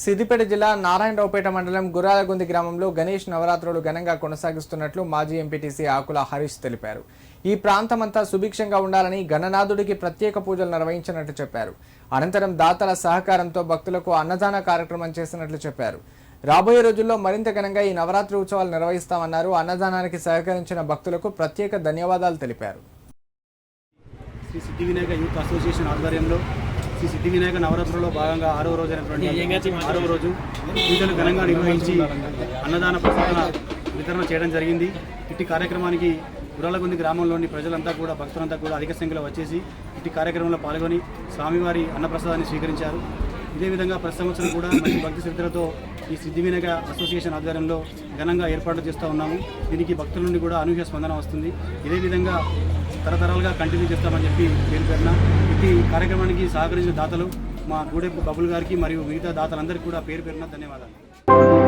సిద్దిపేట జిల్లా నారాయణరావుపేట మండలం గుర్రాలగుంది గ్రామంలో గణేష్ నవరాత్రులు ఘనంగా కొనసాగిస్తున్నట్లు మాజీ ఎంపీటీసీ ఆకుల హరీష్ తెలిపారు. ఈ ప్రాంతమంతా సుభిక్షంగా ఉండాలని గణనాథుడికి ప్రత్యేక పూజలు నిర్వహించినట్లు చెప్పారు. అనంతరం దాతల సహకారంతో భక్తులకు అన్నదాన కార్యక్రమం చేసినట్లు చెప్పారు. రాబోయే రోజుల్లో మరింత ఘనంగా ఈ నవరాత్రి ఉత్సవాలు నిర్వహిస్తామన్నారు. అన్నదానానికి సహకరించిన భక్తులకు ప్రత్యేక ధన్యవాదాలు తెలిపారు. శ్రీ సిద్ధి వినాయక యూత్ అసోసియేషన్ ఆధ్వర్యంలో శ్రీ సిద్ధి వినాయక నవరాత్రుల్లో భాగంగా ఆరవ రోజు అయినటువంటి ఆరవ రోజు పూజలు ఘనంగా నిర్వహించి అన్నదాన ప్రసాద వితరణ చేయడం జరిగింది. ఇట్టి కార్యక్రమానికి గురాలగుంది గ్రామంలోని ప్రజలంతా కూడా భక్తులంతా కూడా అధిక సంఖ్యలో వచ్చేసి ఇట్టి కార్యక్రమంలో పాల్గొని స్వామివారి అన్నప్రసాదాన్ని స్వీకరించారు. ఇదే విధంగా ప్రతి సంవత్సరం కూడా మంచి భక్తి శ్రద్ధలతో ఈ సిద్ధి వినాయక అసోసియేషన్ ఆధ్వర్యంలో ఘనంగా ఏర్పాట్లు చేస్తూ ఉన్నాము. దీనికి భక్తుల నుండి కూడా అనూహ్య స్పందన వస్తుంది. ఇదే విధంగా తరతరాలుగా కంటిన్యూ చేస్తామని చెప్పి పేరు పేరున ఈ కార్యక్రమానికి సహకరించిన దాతలు మా గూడెప్పు బబుల్ గారికి మరియు మిగతా దాతలందరికీ కూడా పేరు పేరున ధన్యవాదాలు.